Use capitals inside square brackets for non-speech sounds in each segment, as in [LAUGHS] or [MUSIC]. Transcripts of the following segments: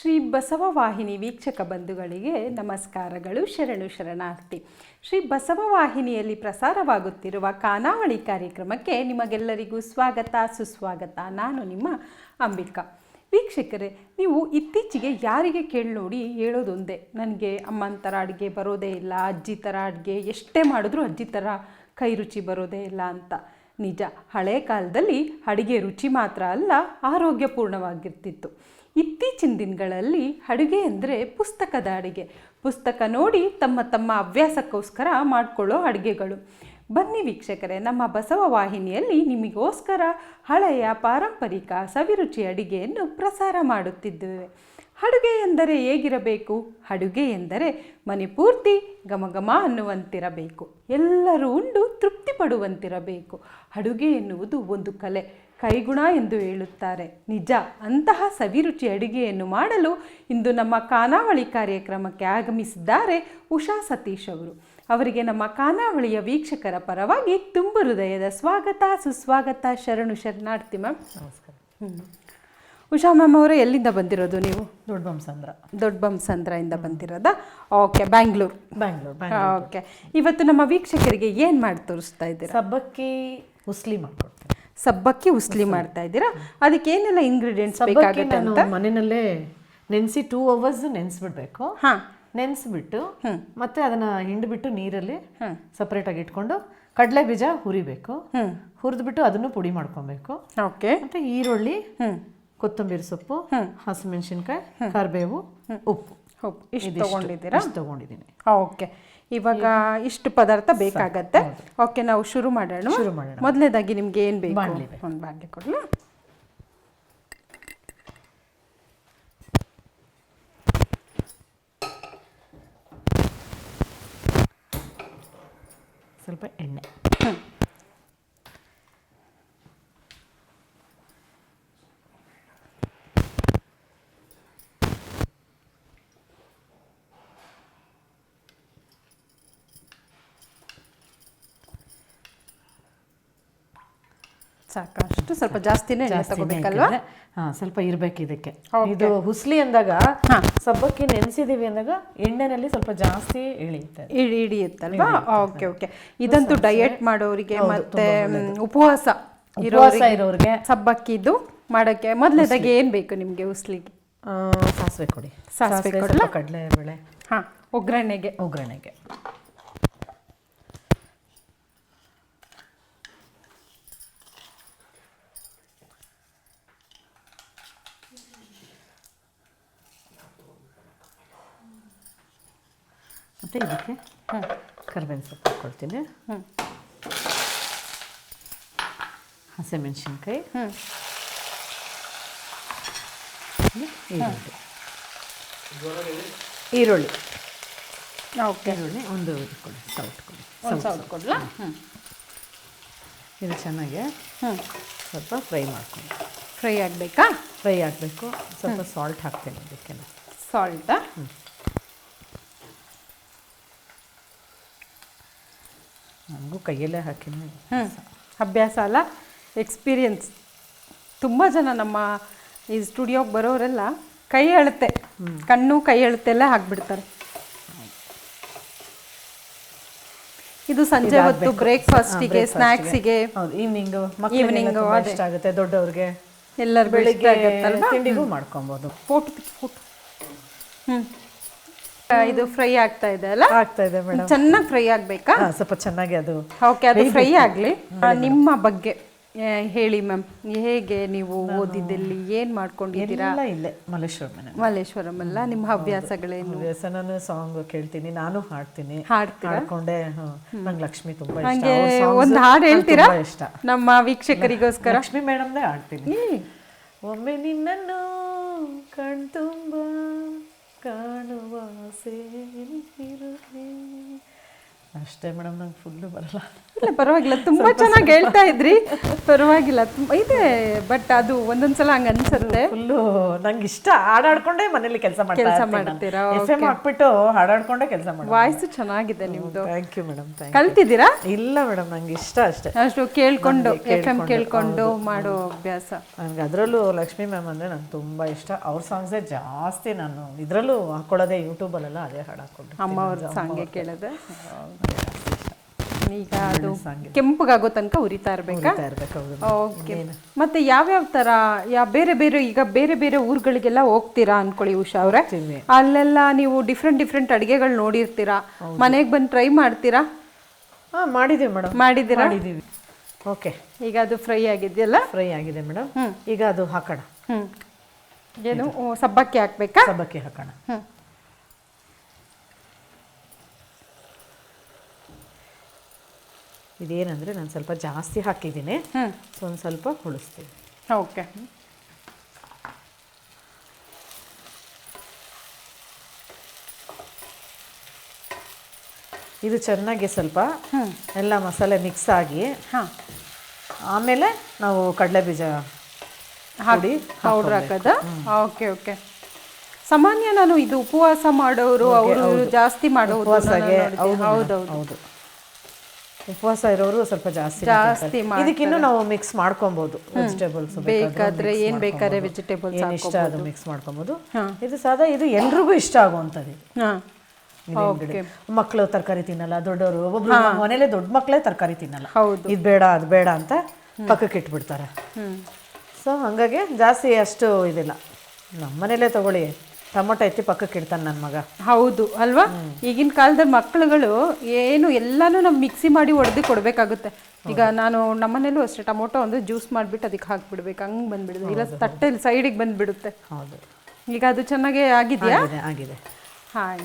ಶ್ರೀ ಬಸವ ವಾಹಿನಿ ವೀಕ್ಷಕ ಬಂಧುಗಳಿಗೆ ನಮಸ್ಕಾರಗಳು, ಶರಣು ಶರಣಾರ್ಥಿ. ಶ್ರೀ ಬಸವವಾಹಿನಿಯಲ್ಲಿ ಪ್ರಸಾರವಾಗುತ್ತಿರುವ ಖಾನಾವಳಿ ಕಾರ್ಯಕ್ರಮಕ್ಕೆ ನಿಮಗೆಲ್ಲರಿಗೂ ಸ್ವಾಗತ, ಸುಸ್ವಾಗತ. ನಾನು ನಿಮ್ಮ ಅಂಬಿಕಾ. ವೀಕ್ಷಕರೇ, ನೀವು ಇತ್ತೀಚೆಗೆ ಯಾರಿಗೆ ಕೇಳಿ ನೋಡಿ ಹೇಳೋದೊಂದೇ. ನನಗೆ ಅಮ್ಮನ ಥರ ಅಡುಗೆ ಬರೋದೇ ಇಲ್ಲ, ಅಜ್ಜಿ ಥರ ಅಡುಗೆ, ಎಷ್ಟೇ ಮಾಡಿದ್ರೂ ಅಜ್ಜಿ ಥರ ಕೈ ರುಚಿ ಬರೋದೇ ಇಲ್ಲ ಅಂತ. ನಿಜ, ಹಳೆ ಕಾಲದಲ್ಲಿ ಅಡುಗೆ ರುಚಿ ಮಾತ್ರ ಅಲ್ಲ, ಆರೋಗ್ಯಪೂರ್ಣವಾಗಿರ್ತಿತ್ತು. ಇತ್ತೀಚಿನ ದಿನಗಳಲ್ಲಿ ಅಡುಗೆ ಅಂದರೆ ಪುಸ್ತಕದ ಅಡುಗೆ. ಪುಸ್ತಕ ನೋಡಿ ತಮ್ಮ ತಮ್ಮ ಅಭ್ಯಾಸಕ್ಕೋಸ್ಕರ ಮಾಡಿಕೊಳ್ಳೋ ಅಡುಗೆಗಳು. ಬನ್ನಿ ವೀಕ್ಷಕರೇ, ನಮ್ಮ ಬಸವ ವಾಹಿನಿಯಲ್ಲಿ ನಿಮಗೋಸ್ಕರ ಹಳೆಯ ಪಾರಂಪರಿಕ ಸವಿರುಚಿ ಅಡುಗೆಯನ್ನು ಪ್ರಸಾರ ಮಾಡುತ್ತಿದ್ದೇವೆ. ಅಡುಗೆ ಎಂದರೆ ಹೇಗಿರಬೇಕು? ಅಡುಗೆ ಎಂದರೆ ಮನೆ ಪೂರ್ತಿ ಘಮಘಮ ಅನ್ನುವಂತಿರಬೇಕು. ಎಲ್ಲರೂ ಉಂಡು ತೃಪ್ತಿ ಪಡುವಂತಿರಬೇಕು ಅಡುಗೆ ಎನ್ನುವುದು ಒಂದು ಕಲೆ. ಕೈಗುಣ ಎಂದು ಹೇಳುತ್ತಾರೆ. ನಿಜ ಅಂತಹ ಸವಿರುಚಿ ಅಡುಗೆಯನ್ನು ಮಾಡಲು ಇಂದು ನಮ್ಮ ಖಾನಾವಳಿ ಕಾರ್ಯಕ್ರಮಕ್ಕೆ ಆಗಮಿಸಿದ್ದಾರೆ ಉಷಾ ಸತೀಶ್ ಅವರು. ಅವರಿಗೆ ನಮ್ಮ ಖಾನಾವಳಿಯ ವೀಕ್ಷಕರ ಪರವಾಗಿ ತುಂಬು ಹೃದಯದ ಸ್ವಾಗತ ಸುಸ್ವಾಗತ ಶರಣು ಶರಣಾರ್ಥಿ ಮ್ಯಾಮ್. ನಮಸ್ಕಾರ. ಉಷಾ ಮ್ಯಾಮ್ ಅವರು ಎಲ್ಲಿಂದ ಬಂದಿರೋದು ನೀವು? ದೊಡ್ಡ ಬಂಸಂದ್ರ ದೊಡ್ಡ ಬಂಸಂದ್ರದಿಂದ ಬಂದಿರೋದಾ? Okay Bangalore. Bangalore okay. ಇವತ್ತು ನಮ್ಮ ವೀಕ್ಷಕರಿಗೆ ಏನು ಮಾಡಿ ತೋರಿಸ್ತಾ ಇದ್ದೀರಾ? ಸಬ್ಬಕ್ಕಿ ಮುಸ್ಲಿಂ ಮಾಡ್ಕೊಡ್ತೀನಿ ಸಬ್ಬಕ್ಕಿ ಉಸ್ಲಿ ಮಾಡ್ತಾ ಇದ್ದೀರಾ? ಅದಕ್ಕೆ ಏನೆಲ್ಲ ಇಂಗ್ರೀಡಿಯೆಂಟ್ಸ್ ಬೇಕಾಗುತ್ತೆ ಅಂತ? ಮನೆಯಲ್ಲೇ ನೆನೆಸಿ ಟೂ ಅವರ್ಸ್ ನೆನೆಸ್ಬಿಡ್ಬೇಕು. ಹಾಂ. ನೆನೆಸ್ಬಿಟ್ಟು ಮತ್ತೆ ಅದನ್ನ ಹಿಂಡ್ಬಿಟ್ಟು ನೀರಲ್ಲಿ ಸಪ್ರೇಟಾಗಿ ಇಟ್ಕೊಂಡು ಕಡಲೆ ಬೀಜ ಹುರಿಬೇಕು. ಹುರಿದ್ಬಿಟ್ಟು ಅದನ್ನು ಪುಡಿ ಮಾಡ್ಕೊಬೇಕು. ಓಕೆ. ಮತ್ತೆ ಈರುಳ್ಳಿ ಹ್ಞೂ ಕೊತ್ತಂಬರಿ ಸೊಪ್ಪು ಹಸಿಮೆಣಸಿನ್ಕಾಯಿ ಕರಿಬೇವು ಉಪ್ಪು. ಉಪ್ಪು. ಇಷ್ಟು ತಗೊಂಡಿದ್ದೀರಾ? ತಗೊಂಡಿದ್ದೀನಿ. ಓಕೆ. ಇವಾಗ ಇಷ್ಟು ಪದಾರ್ಥ ಬೇಕಾಗತ್ತೆ. ಓಕೆ ನಾವು ಶುರು ಮಾಡೋಣ. ಶುರು ಮಾಡೋಣ. ಮೊದಲನೇದಾಗಿ ನಿಮ್ಗೆ ಏನು ಬೇಕು. ಒಂದು ಬಾಣಲಿ ಕೊಡಲಾ. ಸ್ವಲ್ಪ ಎಣ್ಣೆ. ಸಾಕಷ್ಟು ಸ್ವಲ್ಪ ಜಾಸ್ತಿನೇ ತಗೋಬೇಕಲ್ವಾ? ಹಾ ಸ್ವಲ್ಪ ಇರಬೇಕು ಇದಕ್ಕೆ. ಇದು ಹುಸ್ಲಿ ಅಂದಾಗ. ಸಬ್ಬಕ್ಕಿ ನೆನೆಸಿದೀವಿ ಅಂದಾಗ ಎಣ್ಣೆನಲ್ಲಿ ಸ್ವಲ್ಪ ಜಾಸ್ತಿ ಇಳಿಯುತ್ತೆ. ಇಳಿ ಇಳಿಯುತ್ತಲ್ವಾ? ಓಕೆ ಓಕೆ ಇದಂತೂ ಡಯಟ್ ಮಾಡೋರಿಗೆ ಮತ್ತೆ ಉಪವಾಸ ಉಪವಾಸ ಇರೋರಿಗೆ ಸಬ್ಬಕ್ಕಿದು ಮಾಡೋಕ್ಕೆ ಮೊದಲನೇದಾಗಿ ಏನು ಬೇಕು ನಿಮಗೆ ಉಸ್ಲಿಗೆ ಆ, ಸಾಸಿವೆ ಕೊಡಿ. ಸಾಸಿವೆ? ಕಡಲೆ ಬೇಳೆ ಹಾಂ ಒಗ್ಗರಣೆಗೆ. ಒಗ್ಗರಣೆಗೆ. ಮತ್ತೆ ಇದಕ್ಕೆ? ಕರ್ಬೇವಿನ ಸೊಪ್ಪು ಹಾಕ್ಕೊಳ್ತೀನಿ. ಹ್ಞೂ ಹಸಿಮೆಣಸಿನ್ಕಾಯಿ. ಹ್ಞೂ ಈರುಳ್ಳಿ. ಈರುಳ್ಳಿ. ಓಕೆ. ಈರುಳ್ಳಿ ಒಂದು ಕೊಡಿ. ಸೌಟ್ ಕೊಡಿ ಸೌಟ್ ಕೊಡ್ಲಾ? ಹ್ಞೂ ಇದು ಚೆನ್ನಾಗಿ ಹ್ಞೂ ಸ್ವಲ್ಪ ಫ್ರೈ ಮಾಡ್ಕೊಂಡು ಫ್ರೈ ಆಗಬೇಕಾ? ಫ್ರೈ ಆಗಬೇಕು. ಸ್ವಲ್ಪ ಸಾಲ್ಟ್ ಹಾಕ್ತೇನೆ ಅದಕ್ಕೆಲ್ಲ ಸಾಲ್ಟಾ ನನಗೂ ಕೈಯಲ್ಲೇ ಹಾಕಿನಿ. ಹ್ಞೂ ಅಭ್ಯಾಸ ಅಲ್ಲ ಎಕ್ಸ್ಪೀರಿಯನ್ಸ್ ತುಂಬ ಜನ ನಮ್ಮ ಈ ಸ್ಟುಡಿಯೋಗೆ ಬರೋರೆಲ್ಲ ಕೈ ಅಳತೆ ಕಣ್ಣು ಕೈ ಅಳುತ್ತೆಲ್ಲ ಹಾಕ್ಬಿಡ್ತಾರೆ. ಇದು ಸಂಜೆ ಹೊತ್ತು ಬ್ರೇಕ್ಫಾಸ್ಟಿಗೆ ಸ್ನ್ಯಾಕ್ಸಿಗೆ ಈವ್ನಿಂಗ್ ಈವ್ನಿಂಗ್. ಇಷ್ಟ ಆಗುತ್ತೆ ದೊಡ್ಡವ್ರಿಗೆ. ಎಲ್ಲರ ಬೆಳಿಗ್ಗೆ ತಿಂಡಿಗೂ ಮಾಡ್ಕೊಬೋದು. Photo photo. ಹ್ಞೂ ಇದು ಫ್ರೈ ಆಗ್ತಾ ಇದೆ ಅಲ್ಲ? ಆಗ್ತಾ ಇದೆ ಮೇಡಮ್. ಚೆನ್ನಾಗಿ ಫ್ರೈ ಆಗ್ಬೇಕಾ? ಸ್ವಲ್ಪ ಚೆನ್ನಾಗಿ ಅದು ಓಕೆ ಅದು ಫ್ರೈ ಆಗಲಿ. ನಿಮ್ಮ ಬಗ್ಗೆ ಹೇಳಿ ಮ್ಯಾಮ್. ಹೇಗೆ ನೀವು ಓದಿದ್ದಲ್ಲಿ ಏನು ಮಾಡ್ಕೊಂಡಿದ್ದೀರಾ? ಎಲ್ಲ ಇಲ್ಲೇ ಮಲ್ಲೇಶ್ವರಂ ಮಲ್ಲೇಶ್ವರಂ ಅಲ್ಲ? ನಿಮ್ಮ ಹವ್ಯಾಸಗಳೇನು? ಹವ್ಯಾಸ ನಾನು ಸಾಂಗ್ ಕೇಳ್ತೀನಿ ನಾನು ಹಾಡ್ತೀನಿ. ಹಾಡ್ಕೊಂಡೆ ನಂಗೆ ಲಕ್ಷ್ಮಿ ತುಂಬಾ ಇಷ್ಟ. ಹಂಗೆ ಒಂದು ಹಾಡು ಹೇಳ್ತೀರಾ? ಇಷ್ಟ. ನಮ್ಮ ವೀಕ್ಷಕರಿಗೋಸ್ಕರ? ಲಕ್ಷ್ಮಿ ಮೇಡಮ್ನೇ ಹಾಡ್ತೀನಿ. ಒಮ್ಮೆ ನಿನ್ನನ್ನು ಕಣ್ತುಂಬ കാണുവാസേ ಅಷ್ಟೇ ಮೇಡಮ್ ನಂಗೆ ಫುಲ್ಲು ಬರಲ್ಲ. ಇಲ್ಲ ಪರವಾಗಿಲ್ಲ ತುಂಬಾ ಚೆನ್ನಾಗಿ ಹೇಳ್ತಾ ಇದ್ರಿ. ಪರವಾಗಿಲ್ಲ ತುಂಬ ಇದೆ ಬಟ್ ಅದು ಒಂದೊಂದ್ಸಲ ಹಂಗ ಅನ್ಸುತ್ತೆ. ಫುಲ್ಲು ನಂಗೆ ಇಷ್ಟ ಹಾಡಾಡ್ಕೊಂಡೇ ಮನೇಲಿ ಕೆಲಸ ಕೆಲ್ಸ ಮಾಡ್ತೀರಾ? ಎಫ್ ಎಂ ಹಾಕ್ಬಿಟ್ಟು ಹಾಡಾಡ್ಕೊಂಡೇ ಕೆಲಸ ಮಾಡಿ ವಾಯ್ಸ್ ಚೆನ್ನಾಗಿದೆ ನಿಮ್ದು. ಥ್ಯಾಂಕ್ ಯು ಮೇಡಮ್ ಕಲ್ತಿದ್ದೀರಾ? ಇಲ್ಲ ಮೇಡಮ್ ನಂಗೆ ಇಷ್ಟ ಅಷ್ಟೇ. ಅಷ್ಟು ಕೇಳ್ಕೊಂಡು ಎಫ್ ಎಂ ಕೇಳ್ಕೊಂಡು ಮಾಡೋ ಅಭ್ಯಾಸ. ನನಗೆ ಅದರಲ್ಲೂ ಲಕ್ಷ್ಮಿ ಮ್ಯಾಮ್ ಅಂದರೆ ನಂಗೆ ತುಂಬ ಇಷ್ಟ. ಅವ್ರ ಸಾಂಗ್ಸೇ ಜಾಸ್ತಿ ನಾನು ಇದರಲ್ಲೂ ಹಾಕೊಳ್ಳೋದೇ ಯೂಟ್ಯೂಬಲ್ಲೆಲ್ಲ ಅದೇ ಹಾಡು ಹಾಕ್ಕೊಂಡು ಅಮ್ಮ ಅವ್ರ ಸಾಂಗೇ ಕೇಳಿದೆ. ಈಗ ಅದು ಕೆಂಪಗಾಗೋ ತನಕ ಉರಿತಾ ಇರಬೇಕಾ? ಓಕೆ ಮತ್ತೆ ಯಾವ್ಯಾವ ತರ ಯಾ ಬೇರೆ ಬೇರೆ ಈಗ ಬೇರೆ ಬೇರೆ ಊರುಗಳಿಗೆಲ್ಲ ಹೋಗ್ತೀರಾ ಅನ್ಕೊಳ್ಳಿ ಉಷಾ ಅವ್ರೆ? ಅಲ್ಲೆಲ್ಲ ನೀವು ಡಿಫ್ರೆಂಟ್ ಡಿಫ್ರೆಂಟ್ ಅಡಿಗೆಗಳು ನೋಡಿರ್ತೀರಾ? ಮನೆಗೆ ಬಂದು ಟ್ರೈ ಮಾಡ್ತೀರಾ? ಹಾಂ ಮಾಡಿದ್ದೀವಿ ಮೇಡಮ್. ಮಾಡಿದ್ದೀರಾ ಮಾಡಿದ್ದೀವಿ ಓಕೆ ಈಗ ಅದು ಫ್ರೈ ಆಗಿದೆಯಲ್ಲ? ಫ್ರೈ ಆಗಿದೆ ಮೇಡಮ್. ಈಗ ಅದು ಹಾಕೋಣ. ಹ್ಮ್. ಏನು? ಸಬ್ಬಕ್ಕಿ ಹಾಕ್ಬೇಕಾ? ಸಬ್ಬಕ್ಕಿ ಹಾಕೋಣ. ಹ್ಮ್. ಇದೇನಂದರೆ ನಾನು ಸ್ವಲ್ಪ ಜಾಸ್ತಿ ಹಾಕಿದ್ದೀನಿ. ಹ್ಮ್. ಸೊ ಒಂದು ಸ್ವಲ್ಪ ಉಳಿಸ್ತೀನಿ ಓಕೆ. ಇದು ಚೆನ್ನಾಗಿ ಸ್ವಲ್ಪ ಎಲ್ಲ ಮಸಾಲೆ ಮಿಕ್ಸ್ ಆಗಿ ಹಾ. ಆಮೇಲೆ ನಾವು ಕಡಲೆ ಬೀಜ ಹಾಕಿ ಪೌಡ್ರ್ ಹಾಕೋದ? Okay okay. ಸಾಮಾನ್ಯ ನಾನು ಇದು ಉಪವಾಸ ಮಾಡೋರು ಅವರು ಜಾಸ್ತಿ ಉಪವಾಸಗೆ ಹೌದು ಹೌದೌದು. ಹೌದು. ಉಪವಾಸ ಇರೋರು ಸ್ವಲ್ಪ ಜಾಸ್ತಿ ಜಾಸ್ತಿ ಇದಕ್ಕಿನ್ನು ನಾವು ಮಿಕ್ಸ್ ಮಾಡ್ಕೊಬಹುದು ವೆಜಿಟೇಬಲ್ಸ್ ಬೇಕಾದ್ರೆ ಏನ್ ಬೇಕಾದ್ರೆ ವೆಜಿಟೇಬಲ್ಸ್ ಇಷ್ಟ ಅದು ಮಿಕ್ಸ್ ಮಾಡ್ಕೊಬಹುದು ಇದು ಸಾದಾ ಇದು ಎಲ್ರಿಗೂ ಇಷ್ಟ ಆಗುವಂಥದ್ದು. ಮಕ್ಕಳು ತರಕಾರಿ ತಿನ್ನಲ್ಲ ದೊಡ್ಡವರು ಒಬ್ಬೊಬ್ರು ಮನೇಲೆ ದೊಡ್ಡ ಮಕ್ಕಳೇ ತರಕಾರಿ ತಿನ್ನಲ್ಲ. ಇದು ಬೇಡ ಅದು ಬೇಡ ಅಂತ ಪಕ್ಕಕ್ಕೆ ಇಟ್ಬಿಡ್ತಾರೆ. ಸೊ ಹಾಗಾಗಿ ಜಾಸ್ತಿ ಅಷ್ಟು ಇದಿಲ್ಲ. ನಮ್ಮ ಮನೇಲೇ ತಗೊಳ್ಳಿ. ಟೊಮೊಟೊ ಎತ್ತಿ ಪಕ್ಕಕ್ಕೆ ಇಡ್ತಾನೆ ನನ್ನ ಮಗ. ಹೌದು ಅಲ್ವಾ? ಈಗಿನ ಕಾಲದ ಮಕ್ಕಳುಗಳು ಏನು ಎಲ್ಲಾನು ನಾವು ಮಿಕ್ಸಿ ಮಾಡಿ ಒಡೆದು ಕೊಡಬೇಕಾಗುತ್ತೆ. ಈಗ ನಾನು ನಮ್ಮನೇಲೂ ಅಷ್ಟೇ ಟೊಮೊಟೊ ಒಂದು ಜ್ಯೂಸ್ ಮಾಡಿಬಿಟ್ಟು ಅದಕ್ಕೆ ಹಾಕ್ಬಿಡ್ಬೇಕು ಹಂಗೆ ಬಂದ್ಬಿಡುತ್ತೆ. ಇಲ್ಲ ತಟ್ಟೆ ಸೈಡಿಗೆ ಬಂದ್ಬಿಡುತ್ತೆ. ಹೌದು. ಈಗ ಅದು ಚೆನ್ನಾಗೇ ಆಗಿದೆಯಾ? ಆಗಿದೆ ಹಾಂ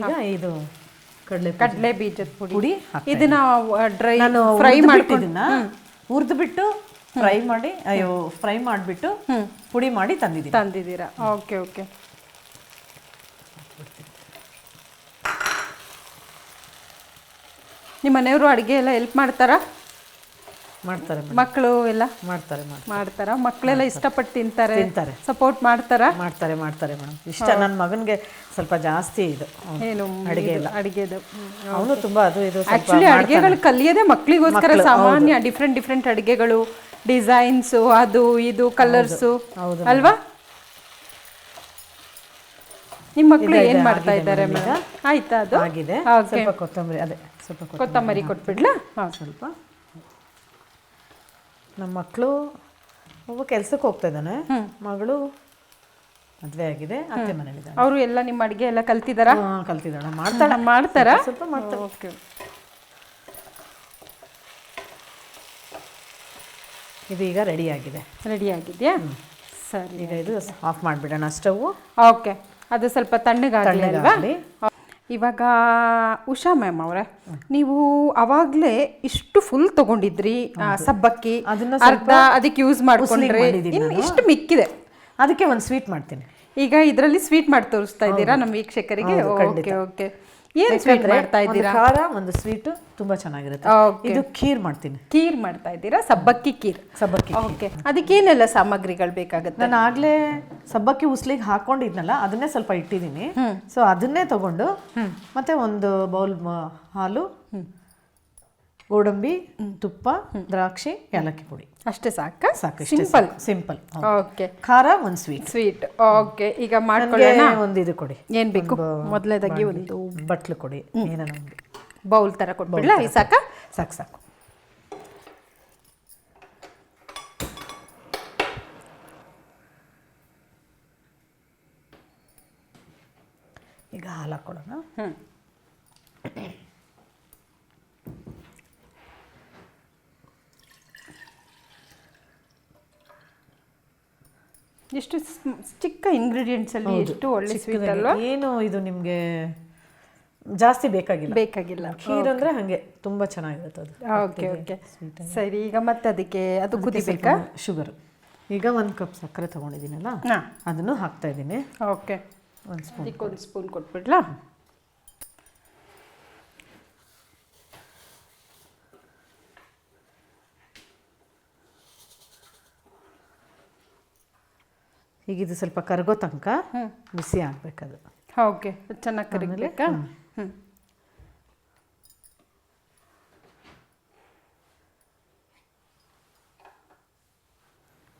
ಈಗ ಇದು ಕಡಲೆ ಕಡಲೆ ಬೀಜದ ಪುಡಿ. ಇದನ್ನ ಡ್ರೈ ಫ್ರೈ ಮಾಡ್ತಿದ್ದೀನಿ ಮಾಡ್ಕೊಂಡು ಇದನ್ನ ಹುರಿದು ಬಿಟ್ಟು ಫ್ರೈ ಮಾಡಿ ಅಯ್ಯೋ ಫ್ರೈ ಮಾಡಿಬಿಟ್ಟು ಪುಡಿ ಮಾಡಿ ತಂದಿದ್ದೀನಿ. ತಂದಿದ್ದೀರಾ? Okay okay. ನಿಮ್ಮ ಮನೆಯವರು ಅಡುಗೆ ಎಲ್ಲ ಹೆಲ್ಪ್ ಮಾಡ್ತಾರಾ? ಮಾಡ್ತಾರೆ. ಮಕ್ಕಳು ಎಲ್ಲ? ಮಾಡ್ತಾರೆ ಮಾಡ್ತಾರಾ. ಮಕ್ಕಳೆಲ್ಲ ಇಷ್ಟಪಟ್ಟು ತಿಂತಾರೆ? ತಿಂತಾರೆ. ಸಪೋರ್ಟ್ ಮಾಡ್ತಾರಾ? ಮಾಡ್ತಾರೆ ಮಾಡ್ತಾರೆ ಮೇಡಮ್. ಇಷ್ಟ ನನ್ನ ಮಗನಿಗೆ ಸ್ವಲ್ಪ ಜಾಸ್ತಿ ಇದು. ಏನು ಅಡುಗೆ ಎಲ್ಲ. ಅಡುಗೆದು. ಅವನು ತುಂಬಾ ಅದು ಇದು ಆ್ಯಕ್ಚುಲಿ ಆಕ್ಚುಲಿ ಅಡುಗೆಗಳು ಕಲಿಯೋದೇ ಮಕ್ಕಳಿಗೋಸ್ಕರ ಸಾಮಾನ್ಯ ಡಿಫ್ರೆಂಟ್ ಡಿಫ್ರೆಂಟ್ ಅಡುಗೆಗಳು. ಡಿಸೈನ್ಸು ಅದು ಇದು ಕಲರ್ಸು. ಅಲ್ವಾ? ನಿಮ್ಮ ಮಕ್ಕಳು ಏನ್ ಮಾಡ್ತಾ ಇದ್ದಾರೆ ಮೇಡಮ್ ಆಯ್ತಾ ಅದು? ಆಗಿದೆ. ಸ್ವಲ್ಪ ಕೊತ್ತಂಬರಿ ಅದೇ ಸ್ವಲ್ಪ ಕೊತ್ತಂಬರಿ. ಕೊಟ್ಬಿಡ್ಲಾ? ಹಾ ಸ್ವಲ್ಪ. ನಮ್ಮ ಮಕ್ಕಳು ಒಬ್ಬ ಕೆಲ್ಸಕ್ಕೆ ಹೋಗ್ತಾ ಇದ್ದಾನೆ. ಮಗಳು ಮದುವೆ ಆಗಿದೆ ಅತ್ತೆ ಅವರು ಎಲ್ಲ ನಿಮ್ಮ ಅಡುಗೆ ಎಲ್ಲ ಕಲ್ತಿದ್ದಾರಾ? ಕಲ್ತಿದ್ದಾಳೆ. ಮಾಡ್ತಾರ ಮಾಡ್ತಾರಾ? ಸ್ವಲ್ಪ ಮಾಡ್ತಾರೆ ಓಕೆ. ಇದು ಈಗ ರೆಡಿ ಆಗಿದೆ ರೆಡಿ ಆಗಿದೆಯಾ ಸರಿ ಈಗ ಇದು ಆಫ್ ಮಾಡಿಬಿಡೋಣ ಸ್ಟವ್. ಓಕೆ ಅದು ಸ್ವಲ್ಪ ತಣ್ಣಗಾಗಲಿ ಅಲ್ವಾ. ಇವಾಗ ಉಷಾ ಮ್ಯಾಮ್ ಅವರೇ ನೀವು ಅವಾಗಲೇ ಇಷ್ಟು ಫುಲ್ ತಗೊಂಡಿದ್ರಿ ಸಬ್ಬಕ್ಕಿ ಅದನ್ನ ಅರ್ಧ ಅದಕ್ಕೆ ಯೂಸ್ ಮಾಡ್ಕೊಂಡ್ರಿ ಇನ್ನು ಇಷ್ಟು ಮಿಕ್ಕಿದೆ. ಅದಕ್ಕೆ ಒಂದು ಸ್ವೀಟ್ ಮಾಡ್ತೀನಿ. ಈಗ ಇದರಲ್ಲಿ ಸ್ವೀಟ್ ಮಾಡಿ ತೋರಿಸ್ತಾ ಇದ್ದೀರಾ ನಮ್ಮ ವೀಕ್ಷಕರಿಗೆ? Okay okay. ಏನು ಸ್ವೀಟ್ ಮಾಡ್ತಾ ಒಂದು ಇದ್ದೀರಾ? ಖಾರ ಒಂದು ಸ್ವೀಟ್ ತುಂಬಾ ಚೆನ್ನಾಗಿರುತ್ತೆ. ಇದು ಖೀರ್ ಮಾಡ್ತೀನಿ. ಖೀರ್ ಮಾಡ್ತಾ ಇದ್ದೀರಾ? ಸಬ್ಬಕ್ಕಿ ಖೀರ್. ಸಬ್ಬಕ್ಕಿ ಓಕೆ ಅದಕ್ಕೆ ಏನೆಲ್ಲ ಸಾಮಗ್ರಿಗಳು ಬೇಕಾಗುತ್ತೆ? ನಾನು ಆಗ್ಲೇ ಸಬ್ಬಕ್ಕಿ ಉಸ್ಲಿಗೆ ಹಾಕೊಂಡಿದ್ನಲ್ಲ ಅದನ್ನೇ ಸ್ವಲ್ಪ ಇಟ್ಟಿದ್ದೀನಿ. ಸೊ ಅದನ್ನೇ ತಗೊಂಡು ಮತ್ತೆ ಒಂದು ಬೌಲ್ ಹಾಲು ಗೋಡಂಬಿ ತುಪ್ಪ ದ್ರಾಕ್ಷಿ ಏಲಕ್ಕಿ ಪುಡಿ. ಅಷ್ಟೇ ಸಾಕ? ಸಾಕು ಸಿಂಪಲ್ ಸಿಂಪಲ್ ಓಕೆ ಖಾರ ಒಂದು ಸ್ವೀಟ್ ಸ್ವೀಟ್ ಓಕೆ ಈಗ ಮಾಡ್ಕೊಳ್ಳೋಣ? ಒಂದು ಇದು ಕೊಡಿ. ಏನ್ ಬೇಕು? ಮೊದಲನೇದಾಗಿ ಒಂದು ಬಟ್ಲು ಕೊಡಿ. ಏನೋ ಬೌಲ್ ತರ ಕೊಟ್ಬಿಡ್ಲಾ? ಈ ಸಾಕ? ಸಾಕು ಸಾಕು. ಈಗ ಹಾಲು ಹಾಕೊಳ್ಳೋಣ. ಹ್ಮ್. ಎಷ್ಟು ಚಿಕ್ಕ ಇಂಗ್ರೀಡಿಯೆಂಟ್ಸಲ್ಲಿ ಎಷ್ಟು ಒಳ್ಳೆ ಸ್ವೀಟ್ ಅಲ್ವಾ? ಏನು ಇದು ನಿಮಗೆ ಜಾಸ್ತಿ ಬೇಕಾಗಿಲ್ಲ. ಬೇಕಾಗಿಲ್ಲ. ಖೀರ್ ಅಂದ್ರೆ ಹಂಗೆ ತುಂಬಾ ಚೆನ್ನಾಗಿರುತ್ತೆ ಅದು. ಓಕೆ ಓಕೆ ಸರಿ ಈಗ ಮತ್ತೆ ಅದಕ್ಕೆ ಅದು ಕುದಿಬೇಕಾ? ಶುಗರ್ ಈಗ ಒಂದು ಕಪ್ ಸಕ್ಕರೆ ತಗೊಂಡಿದ್ದೀನಲ್ಲ? ಅದನ್ನು ಹಾಕ್ತಾ ಇದ್ದೀನಿ. ಓಕೆ ಒಂದು ಸ್ಪೂನ್ ಒಂದು ಸ್ಪೂನ್ ಕೊಟ್ಬಿಡ್ಲಾ? ಈಗ ಇದು ಸ್ವಲ್ಪ ಕರಗೋ ತನಕ ಬಿಸಿ ಆಗ್ಬೇಕದು. ಓಕೆ ಚೆನ್ನಾಗಿ ಹ್ಞೂ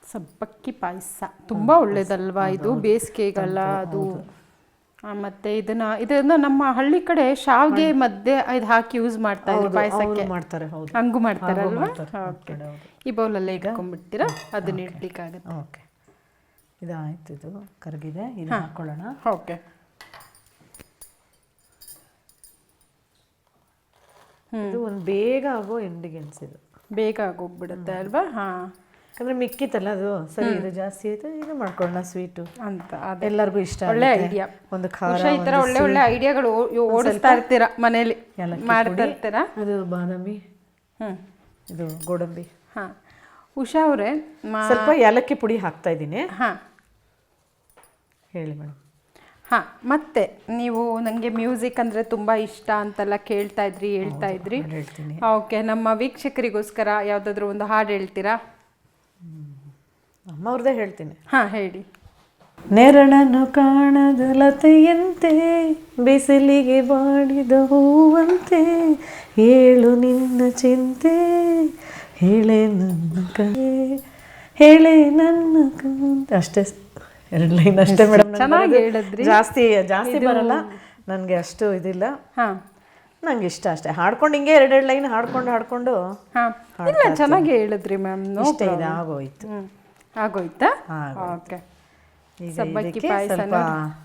ಸಬ್ಬಕ್ಕಿ ಪಾಯಸ. ತುಂಬ ಒಳ್ಳೇದಲ್ವಾ ಇದು ಬೇಸಿಗೆಗಲ್ಲ ಅದು? ಮತ್ತೆ ಇದನ್ನ ಇದನ್ನ ನಮ್ಮ ಹಳ್ಳಿ ಕಡೆ ಶಾವ್ಗೆ ಮಧ್ಯೆ ಇದು ಹಾಕಿ ಯೂಸ್ ಮಾಡ್ತಾ ಇದ್ರು ಪಾಯಸಕ್ಕೆ? ಮಾಡ್ತಾರೆ ಹಂಗು ಮಾಡ್ತಾರಲ್ವಾ? ಮಾಡ್ತಾರೆ. ಈ ಬೌಲಲ್ಲೇ ಇಟ್ಕೊಂಡ್ಬಿಡ್ತೀರಾ? ಅದನ್ನ ಇಡ್ಲಿಕ್ಕಾಗತ್ತೆ. ಓಕೆ. ಇದು. ಆಯ್ತು ಇದು ಕರಗಿದೆ ಇದು ಹಾಕೊಳ್ಳೋಣ. ಓಕೆ. ಇದು ಒಂದು ಬೇಗ ಆಗೋ ಇಂಡಿಗೆನ್ಸ್ ಇದು. ಬೇಗ ಆಗೋಗ್ಬಿಡುತ್ತೆ ಅಲ್ವಾ? ಹಾ. ಯಾಕಂದ್ರೆ ಮಿಕ್ಕಿತ್ತಲ್ಲ ಅದು? ಸರಿ ಇದು ಜಾಸ್ತಿ ಆಯ್ತು ಇದು ಮಾಡ್ಕೊಳ್ಳೋಣ ಸ್ವೀಟು ಅಂತ ಅದೆಲ್ಲರಿಗೂ ಇಷ್ಟ ಒಳ್ಳೆ ಐಡಿಯಾ ಒಂದು ಖಾರ ಈ ತರ ಒಳ್ಳೆ ಒಳ್ಳೆ ಐಡಿಯಾಗಳು ಓಡಿಸ್ತಾ ಇರ್ತೀರಾ ಮನೇಲಿ? ಮಾಡ್ತಾ. ಇರ್ತೀರಾ? ಅದು ಬಾದಾಮಿ ಹ್ಞೂ ಇದು ಗೋಡಂಬಿ. ಹಾ. ಉಷಾ ಅವರೇ ಸ್ವಲ್ಪ ಏಲಕ್ಕಿ ಪುಡಿ ಹಾಕ್ತಾ ಇದ್ದೀನಿ. ಹಾ. ಹೇಳಿ ಮೇಡಮ್. ಹಾಂ ಮತ್ತೆ ನೀವು ನನಗೆ ಮ್ಯೂಸಿಕ್ ಅಂದರೆ ತುಂಬ ಇಷ್ಟ ಅಂತೆಲ್ಲ ಕೇಳ್ತಾ ಇದ್ರಿ ಹೇಳ್ತಾ ಇದ್ರಿ. ಹೇಳ್ತೀನಿ. ಓಕೆ ನಮ್ಮ ವೀಕ್ಷಕರಿಗೋಸ್ಕರ ಯಾವುದಾದ್ರೂ ಒಂದು ಹಾಡು ಹೇಳ್ತೀರಾ? ಅಮ್ಮ ಅವ್ರದ್ದೇ ಹೇಳ್ತೀನಿ. ಹಾಂ ಹೇಳಿ. ನೆರಳನ್ನು ಕಾಣದ ಲತೆಯಂತೆ ಬಿಸಿಲಿಗೆ ಬಾಡಿದ ಹೂವಂತೆ ಹೇಳು ನಿನ್ನ ಚಿಂತೆ ಹೇಳೆ ನನ್ನ ಕಲೆ ಹೇಳೆ ನನ್ನ ಕಂತೆ ಅಷ್ಟೇ. ಎರಡು ಲೈನ್ ಅಷ್ಟೇ ಮೇಡಮ್ ಚೆನ್ನಾಗಿ ಹೇಳಿದ್ರಿ. ಜಾಸ್ತಿ ಜಾಸ್ತಿ ಬರಲ್ಲ. ನನಗೆ ಅಷ್ಟು ಇದಿಲ್ಲ. ಹಾ. ನಂಗೆ ಇಷ್ಟ ಅಷ್ಟೇ. ಹಾಡ್ಕೊಂಡು ಹಿಂಗೆ ಎರಡೆರಡು ಲೈನ್ ಹಾಡ್ಕೊಂಡು ಹಾಡ್ಕೊಂಡು ಹಾ. ಇಲ್ಲ ಚೆನ್ನಾಗಿ ಹೇಳಿದ್ರಿ ಮ್ಯಾಮ್. ಇಷ್ಟ ಇದೆ ಆಗೋಯ್ತು. ಆಗೋಯ್ತಾ. ಓಕೆ. ಈಗ ಇದಕ್ಕೆ ಸ್ವಲ್ಪ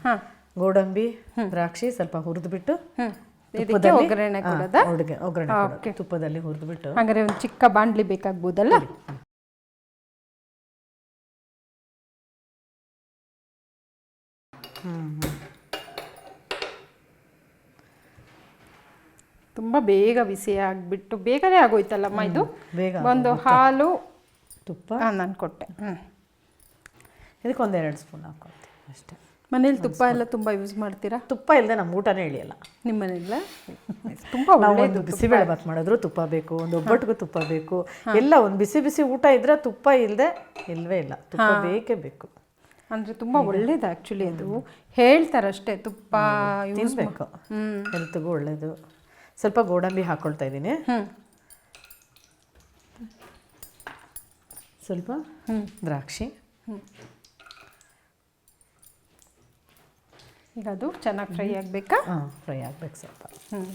ಹಾ. ಗೋಡಂಬಿ ದ್ರಾಕ್ಷಿ ಸ್ವಲ್ಪ ಹುರಿದ್ಬಿಟ್ಟು ಬಿಟ್ಟು ಇದಕ್ಕೆ ಒಗ್ಗರಣೆ ಕೊಡೋದಾ? ಒಗ್ಗರಣೆ. ತುಪ್ಪದಲ್ಲಿ ಹುರಿದ್ಬಿಟ್ಟು. ಹಾಗಾದ್ರೆ ಒಂದು ಚಿಕ್ಕ ಬಾಂಡ್ಲಿ ಬೇಕಾಗ್ಬೋದಲ್ಲ? ತುಂಬಾ ಬೇಗ ಬಿಸಿ ಆಗಿಬಿಟ್ಟು ಬೇಗನೆ ಆಗೋಯ್ತಲ್ಲಮ್ಮ ಇದು? ಬೇಗ ಒಂದು ಹಾಲು ತುಪ್ಪ? ನಾನು ಕೊಟ್ಟೆ. ಹ್ಞೂ ಇದಕ್ಕೆ ಎರಡು ಸ್ಪೂನ್ ಹಾಕೊಳ್ತೀನಿ ಅಷ್ಟೇ. ಮನೇಲಿ ತುಪ್ಪ ಎಲ್ಲ ತುಂಬಾ ಯೂಸ್ ಮಾಡ್ತೀರಾ? ತುಪ್ಪ ಇಲ್ಲದೆ ನಮ್ಮ ಊಟನೇ ಇಳಿಯಲ್ಲ. ನಿಮ್ಮ ಮನೆಯಲ್ಲ ತುಂಬ ಒಂದು ಬಿಸಿಬೇಳೆ ಬಾತ್ ಮಾಡಿದ್ರು ತುಪ್ಪ ಬೇಕು ಒಂದು ಒಬ್ಬಟ್ಟಿಗೂ ತುಪ್ಪ ಬೇಕು. ಎಲ್ಲ ಒಂದು ಬಿಸಿ ಬಿಸಿ ಊಟ ಇದ್ರೆ ತುಪ್ಪ ಇಲ್ಲದೆ ಇಲ್ವೇ ಇಲ್ಲ. ತುಪ್ಪ ಬೇಕೇ ಬೇಕು. ಅಂದ್ರೆ ತುಂಬಾ ಒಳ್ಳೇದು ಆಕ್ಚುಲಿ ಅದು. ಹೇಳ್ತಾರಷ್ಟೇ ತುಪ್ಪ ಯೂಸ್ ಬೇಕು ಹೆಲ್ತ್ಗೂ ಒಳ್ಳೇದು. ಸ್ವಲ್ಪ ಗೋಡಂಬಿ ಹಾಕ್ಕೊಳ್ತಾ ಇದ್ದೀನಿ. ಸ್ವಲ್ಪ ದ್ರಾಕ್ಷಿ. ಈಗ ಅದು ಚೆನ್ನಾಗಿ ಫ್ರೈ ಆಗಬೇಕಾ? ಹಾಂ ಫ್ರೈ ಆಗ್ಬೇಕು ಸ್ವಲ್ಪ. ಹ್ಮ್.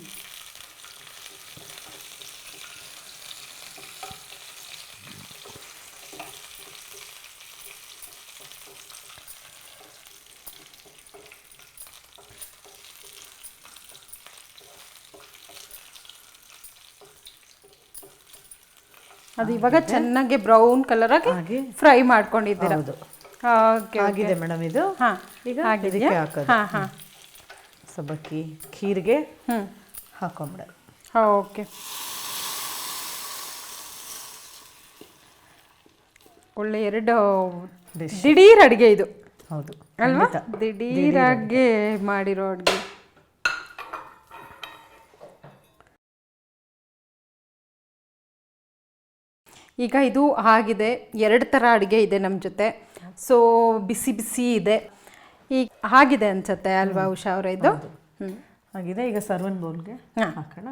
ಅದು ಇವಾಗ ಚೆನ್ನಾಗಿ ಬ್ರೌನ್ ಕಲರ್ ಆಗಿ ಫ್ರೈ ಮಾಡ್ಕೊಂಡಿದ್ದೀರಾ. ಓಕೆ ಆಗಿದೆ ಮೇಡಮ್ ಇದು. ಹಾ ಈಗ? ಇದಕ್ಕೆ ಹಾಕೋದು. ಹಾ ಹಾ. ಸಬ್ಬಕ್ಕಿ ಖೀರ್ಗೆ ಹಾಕೊಂಬಿಡೋದು ಓಕೆ. ಒಳ್ಳೆ ಎರಡು. ದಿಢೀರ್ ಅಡುಗೆ ಇದು. ಹೌದು. ಅಲ್ವಾ? ದಿಢೀರಾಗಿ ಮಾಡಿರೋ ಅಡುಗೆ. ಈಗ ಇದು ಆಗಿದೆ. ಎರಡು ಥರ ಅಡುಗೆ ಇದೆ ನಮ್ಮ ಜೊತೆ. ಸೊ ಬಿಸಿ ಬಿಸಿ ಇದೆ. ಈಗ ಆಗಿದೆ ಅನ್ಸುತ್ತೆ ಅಲ್ವಾ ಉಷಾ ಅವರ ಇದು? ಹ್ಞೂ ಆಗಿದೆ. ಈಗ ಸರ್ವನ್ ಬೌಲ್ಗೆ. ಹಾಕೋಣ?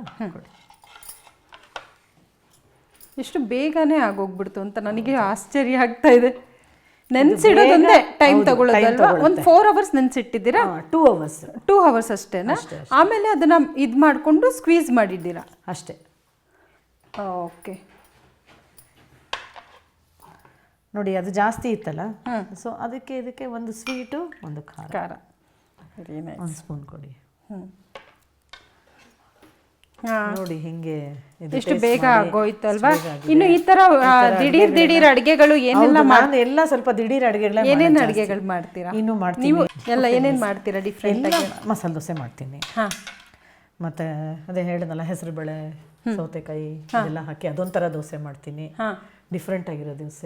ಎಷ್ಟು ಬೇಗನೆ ಆಗೋಗ್ಬಿಡ್ತು ಅಂತ ನನಗೆ ಆಶ್ಚರ್ಯ ಆಗ್ತಾ ಇದೆ. ನೆನ್ಸಿಡೋದೊಂದೇ ಟೈಮ್ ತಗೊಳ್ಳೋದಲ್ವಾ ಒಂದು ಫೋರ್ ಅವರ್ಸ್ ನೆನ್ಸಿಟ್ಟಿದ್ದೀರಾ? ಟೂ ಅವರ್ಸ್ ಟೂ ಅವರ್ಸ್ ಅಷ್ಟೇನಾ? ಆಮೇಲೆ ಅದನ್ನ ಇದು ಮಾಡಿಕೊಂಡು ಸ್ಕ್ವೀಸ್ ಮಾಡಿದ್ದೀರಾ? ಅಷ್ಟೇ. ಓಕೆ. ನೋಡಿ ಅದು ಜಾಸ್ತಿ ಇತ್ತಲ್ಲ? ಸೊ ಅದಕ್ಕೆ ಇದಕ್ಕೆ ಒಂದು ಸ್ವೀಟು ಒಂದು ಖಾರ. ಖಾರ. ಒಂದು ಸ್ಪೂನ್ ಕೊಡಿ. ಹಾಂ. ನೋಡಿ ಹಿಂಗೆ ಎಷ್ಟು ಬೇಗ ಆಗೋಯ್ತಲ್ವಾ. ಇನ್ನು ಈ ತರ ದಿಢೀರ್ ದಿಢೀರ್ ಅಡುಗೆಗಳು ಏನೆಲ್ಲ ನಾನು ಎಲ್ಲ ಸ್ವಲ್ಪ ದಿಢೀರ್ ಅಡುಗೆಗಳ ಏನೇನು ಅಡಿಗೆಗಳು ಮಾಡ್ತೀರಾ? ಇನ್ನು ಮಾಡ್ತೀನಿ. ನೀವು ಎಲ್ಲ ಏನೇನು ಮಾಡ್ತೀರಾ ಡಿಫ್ರೆಂಟ್ ಮಸಾಲೆ ದೋಸೆ ಮಾಡ್ತೀನಿ. ಹಾಂ. ಮತ್ತೆ ಅದೇ ಹೇಳಿದ್ನಲ್ಲ ಹೆಸರು ಬೇಳೆ ಸೌತೆಕಾಯಿ ಎಲ್ಲ ಹಾಕಿ ಅದೊಂಥರ ದೋಸೆ ಮಾಡ್ತೀನಿ. ಡಿಫ್ರೆಂಟ್ ಆಗಿರೋ ದಿವಸ.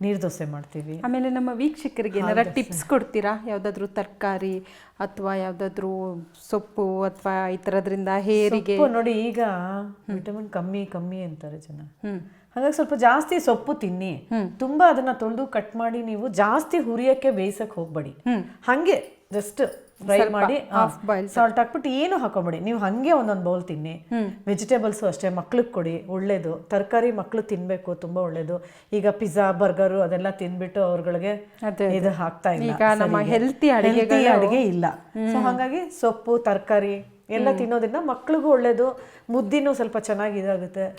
ನೀರು ದೋಸೆ ಮಾಡ್ತೀವಿ. ಆಮೇಲೆ ನಮ್ಮ ವೀಕ್ಷಕರಿಗೆ ಏನಾರ ಟಿಪ್ಸ್ ಕೊಡ್ತೀರಾ? ಯಾವುದಾದ್ರೂ ತರಕಾರಿ ಅಥವಾ ಯಾವುದಾದ್ರೂ ಸೊಪ್ಪು ಅಥವಾ ಈ ಥರದ್ರಿಂದ ಹೇರಿಗೆ? ನೋಡಿ ಈಗ ವಿಟಮಿನ್ ಕಮ್ಮಿ ಕಮ್ಮಿ ಅಂತಾರೆ ಜನ. ಹಾಗಾಗಿ ಸ್ವಲ್ಪ ಜಾಸ್ತಿ ಸೊಪ್ಪು ತಿನ್ನಿ. ತುಂಬಾ ಅದನ್ನ ತೊಳೆದು ಕಟ್ ಮಾಡಿ ನೀವು ಜಾಸ್ತಿ ಹುರಿಯಕ್ಕೆ ಬೇಯಿಸಕ್ಕೆ ಹೋಗ್ಬೇಡಿ. ಹಂಗೆ ಜಸ್ಟ್ ಫ್ರೈ ಮಾಡಿ ಹಾಫ್ ಬಾಯ್ಲ್ ಸಾಲ್ಟ್ ಹಾಕ್ಬಿಟ್ಟು ಏನು ಹಾಕೋಬೇಡಿ. ನೀವು ಹಂಗೆ ಒಂದೊಂದು ಬೌಲ್ ತಿನ್ನಿ. ವೆಜಿಟೇಬಲ್ಸ್ ಅಷ್ಟೇ ಮಕ್ಳಿಗೆ ಕೊಡಿ ಒಳ್ಳೇದು. ತರಕಾರಿ ಮಕ್ಳು ತಿನ್ಬೇಕು ತುಂಬಾ ಒಳ್ಳೇದು. ಈಗ ಪಿಜ್ಜಾ ಬರ್ಗರು ಅದೆಲ್ಲ ತಿನ್ಬಿಟ್ಟು ಅವ್ರಗಳಿಗೆ ಇದು ಹಾಕ್ತಾ ಇಲ್ಲ ಅಡುಗೆಗಳು- ಅಡುಗೆ ಇಲ್ಲ. ಸೊ ಹಾಗಾಗಿ ಸೊಪ್ಪು ತರಕಾರಿ ಎಲ್ಲ ತಿನ್ನೋದ್ರಿಂದ ಮಕ್ಳಿಗೂ ಒಳ್ಳೇದು. ಮುದ್ದಿನೂ ಸ್ವಲ್ಪ ಚೆನ್ನಾಗಿ ಇದಾಗುತ್ತೆ.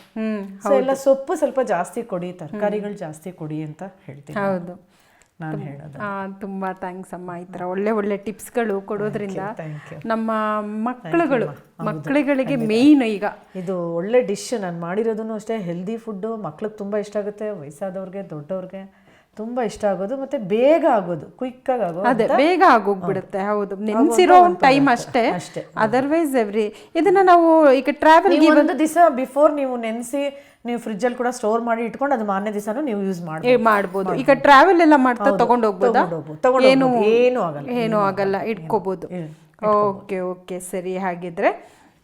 ಸೊ ಎಲ್ಲ ಸೊಪ್ಪು ಸ್ವಲ್ಪ ಜಾಸ್ತಿ ಕೊಡಿ ತರಕಾರಿಗಳು ಜಾಸ್ತಿ ಕೊಡಿ ಅಂತ ಹೇಳ್ತೀನಿ. ಹೌದು. ನಾನು ಹೇಳೋದು. ತುಂಬಾ ಥ್ಯಾಂಕ್ಸ್ ಅಮ್ಮ ಈ ಥರ ಒಳ್ಳೆ ಒಳ್ಳೆ ಟಿಪ್ಸ್ಗಳು ಕೊಡೋದ್ರಿಂದ ಥ್ಯಾಂಕ್ ನಮ್ಮ ಮಕ್ಕಳುಗಳು ಮಕ್ಕಳುಗಳಿಗೆ ಮೇಯ್ನ್ ಈಗ. ಇದು ಒಳ್ಳೆ ಡಿಶ್ ನಾನು ಮಾಡಿರೋದನ್ನು ಅಷ್ಟೇ ಹೆಲ್ದಿ ಫುಡ್ಡು ಮಕ್ಳಿಗೆ ತುಂಬ ಇಷ್ಟ ಆಗುತ್ತೆ ವಯಸ್ಸಾದವ್ರಿಗೆ ದೊಡ್ಡವ್ರಿಗೆ ತುಂಬಾ ಇಷ್ಟ ಆಗೋದು ಮತ್ತೆ ಬೇಗ ಆಗೋದು ಕ್ವಿಕ್ ಆಗಿ ಆಗೋದು ಅದೇ ಬೇಗ ಆಗೋಗ್ಬಿಡುತ್ತೆ ಹೌದು. ನೆನ್ಸಿರೋ ಒಂದು ಟೈಮ್ ಅಷ್ಟೇ. ಅಷ್ಟೇ. ಅದರ್ವೈಸ್ ಎವ್ರಿ ಇದನ್ನ ನಾವು ಈಗ ಟ್ರಾವೆಲ್ ಒಂದು ದಿವಸ ಬಿಫೋರ್ ನೀವು ನೆನೆಸಿ ನೀವು ಫ್ರಿಜ್ಜಲ್ಲಿ ಕೂಡ ಸ್ಟೋರ್ ಮಾಡಿ ಇಟ್ಕೊಂಡು ಅದು ಮಾರನೇ ದಿವಸ ನೀವು ಯೂಸ್ ಮಾಡಿ ಮಾಡ್ಬೋದು. ಈಗ ಟ್ರಾವೆಲ್ ಎಲ್ಲ ಮಾಡ್ತಾ ತಗೊಂಡು ಹೋಗ್ಬೋದು ಏನು ಏನು ಆಗಲ್ಲ. ಏನು ಆಗಲ್ಲ. ಇಟ್ಕೋಬಹುದು ಓಕೆ ಓಕೆ. ಸರಿ ಹಾಗಿದ್ರೆ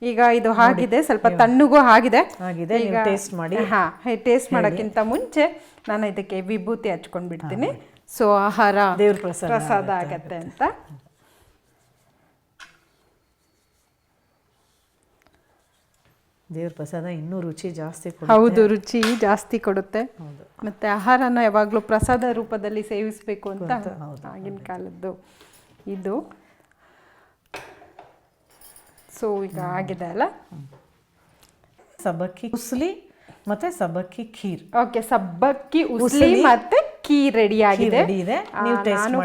ಈಗ ಇದು ಹಾಗಿದೆ. ಸ್ವಲ್ಪ ತಣ್ಣಗೂ ಆಗಿದೆ ಟೇಸ್ಟ್ ಮಾಡಿ. ಹಾ ಟೇಸ್ಟ್ ಮಾಡೋಕ್ಕಿಂತ ಮುಂಚೆ ನಾನು ಇದಕ್ಕೆ ವಿಭೂತಿ ಹಚ್ಕೊಂಡ್ಬಿಡ್ತೀನಿ. ಸೊ ಆಹಾರ ದೇವ್ರ ಪ್ರಸಾದ ಆಗತ್ತೆ ಅಂತ. ದೇವ್ರ ಪ್ರಸಾದ ಇನ್ನೂ ರುಚಿ ಜಾಸ್ತಿ ಹೌದು ರುಚಿ ಜಾಸ್ತಿ ಕೊಡುತ್ತೆ. ಮತ್ತೆ ಆಹಾರನ ಯಾವಾಗಲೂ ಪ್ರಸಾದ ರೂಪದಲ್ಲಿ ಸೇವಿಸಬೇಕು ಅಂತ ಆಗಿನ ಕಾಲದ್ದು ಇದು. ಸೊ ಈಗ ಆಗಿದೆ ಅಲ್ಲ? ಸಬ್ಬಕ್ಕಿ ಉಸ್ಲಿ ಮತ್ತೆ ಸಬ್ಬಕ್ಕಿ ಖೀರ್. ಓಕೆ ಸಬ್ಬಕ್ಕಿ ಉಸ್ಲಿ ಮತ್ತೆ ಖೀರ್ ರೆಡಿ ಆಗಿದೆ. ನಾನು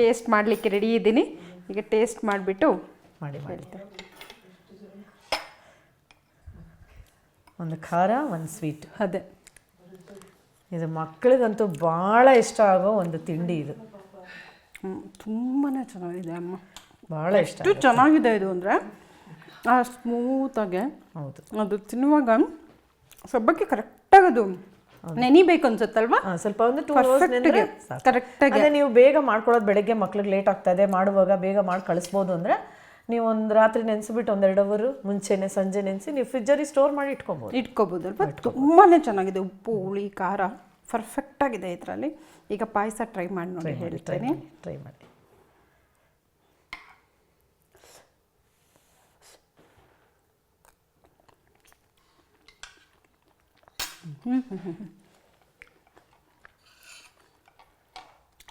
ಟೇಸ್ಟ್ ಮಾಡ್ಲಿಕ್ಕೆ ರೆಡಿ ಇದ್ದೀನಿ. ಈಗ ಟೇಸ್ಟ್ ಮಾಡಿಬಿಟ್ಟು ಮಾಡಿ ಮಾಡಿ. ಒಂದು ಖಾರ ಒಂದು ಸ್ವೀಟ್ ಅದೇ. ಇದು ಮಕ್ಕಳಿಗಂತೂ ಭಾಳ ಇಷ್ಟ ಆಗೋ ಒಂದು ತಿಂಡಿ ಇದು. ತುಂಬಾ ಚೆನ್ನಾಗಿದೆ ಅಮ್ಮ. ಭಾಳ ಇಷ್ಟ ಎಷ್ಟು ಚೆನ್ನಾಗಿದೆ ಇದು ಅಂದರೆ ಆ ಸ್ಮೂತಾಗೆ ಹೌದು. ಅದು ತಿನ್ನುವಾಗ ಸಬ್ಬಕ್ಕಿ ಕರೆಕ್ಟಾಗಿ ಅದು ನೆನಿಬೇಕು ಅನ್ಸುತ್ತಲ್ವಾ? ಸ್ವಲ್ಪ ಒಂದು ಟೂ ಕರೆಕ್ಟಾಗಿ ನೀವು ಬೇಗ ಮಾಡ್ಕೊಳ್ಳೋದು ಬೆಳಗ್ಗೆ ಮಕ್ಳಿಗೆ ಲೇಟ್ ಆಗ್ತಾ ಇದೆ ಮಾಡುವಾಗ ಬೇಗ ಮಾಡಿ ಕಳಿಸ್ಬೋದು ಅಂದರೆ ನೀವು ಒಂದು ರಾತ್ರಿ ನೆನೆಸ್ಬಿಟ್ಟು ಒಂದೆರಡು ಅವರು ಮುಂಚೆನೆ ಸಂಜೆ ನೆನೆಸಿ ನೀವು ಫ್ರಿಜ್ಜಲ್ಲಿ ಸ್ಟೋರ್ ಮಾಡಿ ಇಟ್ಕೊಬೋದು. ಇಟ್ಕೋಬೋದಲ್ವಾ ತುಂಬಾ ಚೆನ್ನಾಗಿದೆ ಉಪ್ಪು ಹುಳಿ ಖಾರ ಪರ್ಫೆಕ್ಟ್ ಆಗಿದೆ ಇದರಲ್ಲಿ. ಈಗ ಪಾಯಸ ಟ್ರೈ ಮಾಡಿ ನೋಡಿ ಹೇಳ್ತೇನೆ. ಟ್ರೈ ಮಾಡಿ.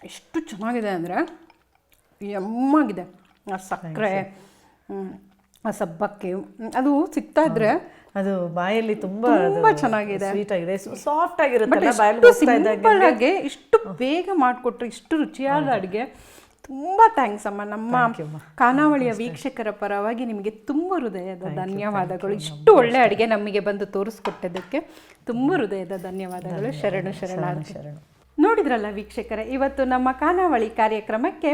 ಎಷ್ಟು [LAUGHS] ಚೆನ್ನಾಗಿದೆ ಅಂದರೆ ಎಮ್ಮಾಗಿದೆ ಸಕ್ಕರೆ ಹ್ಮ್, ಆ ಸಬ್ಬಕ್ಕಿ ಅದು ಸಿಗ್ತಾ ಇದ್ರೆ ಅದು ಬಾಯಲ್ಲಿ ತುಂಬಾ ತುಂಬಾ ಚೆನ್ನಾಗಿದೆ. ಸ್ವೀಟ್ ಆಗಿದೆ ಸಾಫ್ಟ್ ಆಗಿರುತ್ತೆ ಬಾಯಲ್ಲಿ ಆಗಿ ಇಷ್ಟು ಬೇಗ ಮಾಡಿಕೊಟ್ರು ಇಷ್ಟು ರುಚಿಯಾದ ಅಡುಗೆ ತುಂಬಾ ಥ್ಯಾಂಕ್ಸ್ ಅಮ್ಮ. ನಮ್ಮ ಖಾನಾವಳಿಯ ವೀಕ್ಷಕರ ಪರವಾಗಿ ನಿಮಗೆ ತುಂಬ ಹೃದಯದ ಧನ್ಯವಾದಗಳು. ಇಷ್ಟು ಒಳ್ಳೆ ಅಡುಗೆ ನಮಗೆ ಬಂದು ತೋರಿಸ್ಕೊಟ್ಟಿದ್ದಕ್ಕೆ ತುಂಬ ಹೃದಯದ ಧನ್ಯವಾದಗಳು. ಶರಣು ಶರಣ ಶರಣು. ನೋಡಿದ್ರಲ್ಲ ವೀಕ್ಷಕರ ಇವತ್ತು ನಮ್ಮ ಖಾನಾವಳಿ ಕಾರ್ಯಕ್ರಮಕ್ಕೆ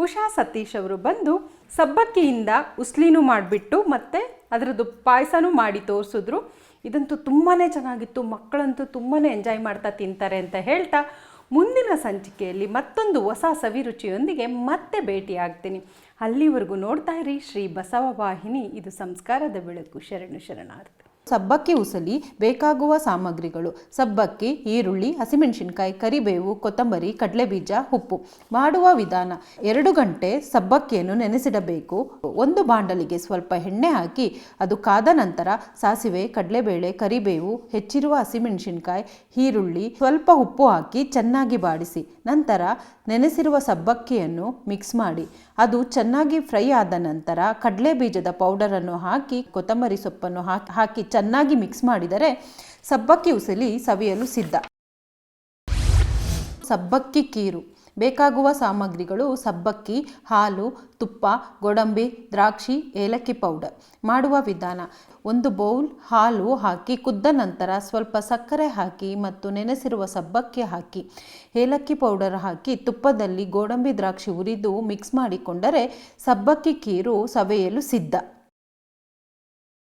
ಉಷಾ ಸತೀಶ್ ಅವರು ಬಂದು ಸಬ್ಬಕ್ಕಿಯಿಂದ ಉಸ್ಲಿನೂ ಮಾಡಿಬಿಟ್ಟು ಮತ್ತು ಅದರದ್ದು ಪಾಯಸನೂ ಮಾಡಿ ತೋರಿಸಿದ್ರು. ಇದಂತೂ ತುಂಬಾ ಚೆನ್ನಾಗಿತ್ತು. ಮಕ್ಕಳಂತೂ ತುಂಬಾ ಎಂಜಾಯ್ ಮಾಡ್ತಾ ತಿಂತಾರೆ ಅಂತ ಹೇಳ್ತಾ ಮುಂದಿನ ಸಂಚಿಕೆಯಲ್ಲಿ ಮತ್ತೊಂದು ಹೊಸ ಸವಿರುಚಿಯೊಂದಿಗೆ ಮತ್ತೆ ಭೇಟಿಯಾಗ್ತೀನಿ. ಅಲ್ಲಿವರೆಗೂ ನೋಡ್ತಾ ಇರಿ ಶ್ರೀ ಬಸವ ವಾಹಿನಿ. ಇದು ಸಂಸ್ಕಾರದ ಬೆಳಕು. ಶರಣು ಶರಣಾರ್ಥಿ. ಸಬ್ಬಕ್ಕಿ ಉಸಲಿ, ಬೇಕಾಗುವ ಸಾಮಗ್ರಿಗಳು, ಸಬ್ಬಕ್ಕಿ, ಈರುಳ್ಳಿ, ಹಸಿಮೆಣಸಿನ್ಕಾಯಿ, ಕರಿಬೇವು, ಕೊತ್ತಂಬರಿ, ಕಡಲೆಬೀಜ, ಉಪ್ಪು. ಮಾಡುವ ವಿಧಾನ, ಎರಡು ಗಂಟೆ ಸಬ್ಬಕ್ಕಿಯನ್ನು ನೆನೆಸಿಡಬೇಕು. ಒಂದು ಬಾಂಡಲಿಗೆ ಸ್ವಲ್ಪ ಎಣ್ಣೆ ಹಾಕಿ, ಅದು ಕಾದ ನಂತರ ಸಾಸಿವೆ, ಕಡಲೆಬೇಳೆ, ಕರಿಬೇವು, ಹೆಚ್ಚಿರುವ ಹಸಿಮೆಣಸಿನ್ಕಾಯಿ, ಈರುಳ್ಳಿ, ಸ್ವಲ್ಪ ಉಪ್ಪು ಹಾಕಿ ಚೆನ್ನಾಗಿ ಬಾಡಿಸಿ. ನಂತರ ನೆನೆಸಿರುವ ಸಬ್ಬಕ್ಕಿಯನ್ನು ಮಿಕ್ಸ್ ಮಾಡಿ. ಅದು ಚೆನ್ನಾಗಿ ಫ್ರೈ ಆದ ನಂತರ ಕಡಲೆ ಬೀಜದ ಪೌಡರನ್ನು ಹಾಕಿ, ಕೊತ್ತಂಬರಿ ಸೊಪ್ಪನ್ನು ಹಾಕಿ ಹಾಕಿ ಚೆನ್ನಾಗಿ ಮಿಕ್ಸ್ ಮಾಡಿದರೆ ಸಬ್ಬಕ್ಕಿ ಉಸಲಿ ಸವಿಯಲು ಸಿದ್ಧ. ಸಬ್ಬಕ್ಕಿ ಕೀರು. ಬೇಕಾಗುವ ಸಾಮಗ್ರಿಗಳು ಸಬ್ಬಕ್ಕಿ, ಹಾಲು, ತುಪ್ಪ, ಗೋಡಂಬಿ, ದ್ರಾಕ್ಷಿ, ಏಲಕ್ಕಿ ಪೌಡರ್. ಮಾಡುವ ವಿಧಾನ, ಒಂದು ಬೌಲ್ ಹಾಲು ಹಾಕಿ ಕುದ್ದ ನಂತರ ಸ್ವಲ್ಪ ಸಕ್ಕರೆ ಹಾಕಿ ಮತ್ತು ನೆನೆಸಿರುವ ಸಬ್ಬಕ್ಕಿ ಹಾಕಿ, ಏಲಕ್ಕಿ ಪೌಡರ್ ಹಾಕಿ ತುಪ್ಪದಲ್ಲಿ ಗೋಡಂಬಿ, ದ್ರಾಕ್ಷಿ ಹುರಿದು ಮಿಕ್ಸ್ ಮಾಡಿಕೊಂಡರೆ ಸಬ್ಬಕ್ಕಿ ಕೀರು ಸವೆಯಲು ಸಿದ್ಧ.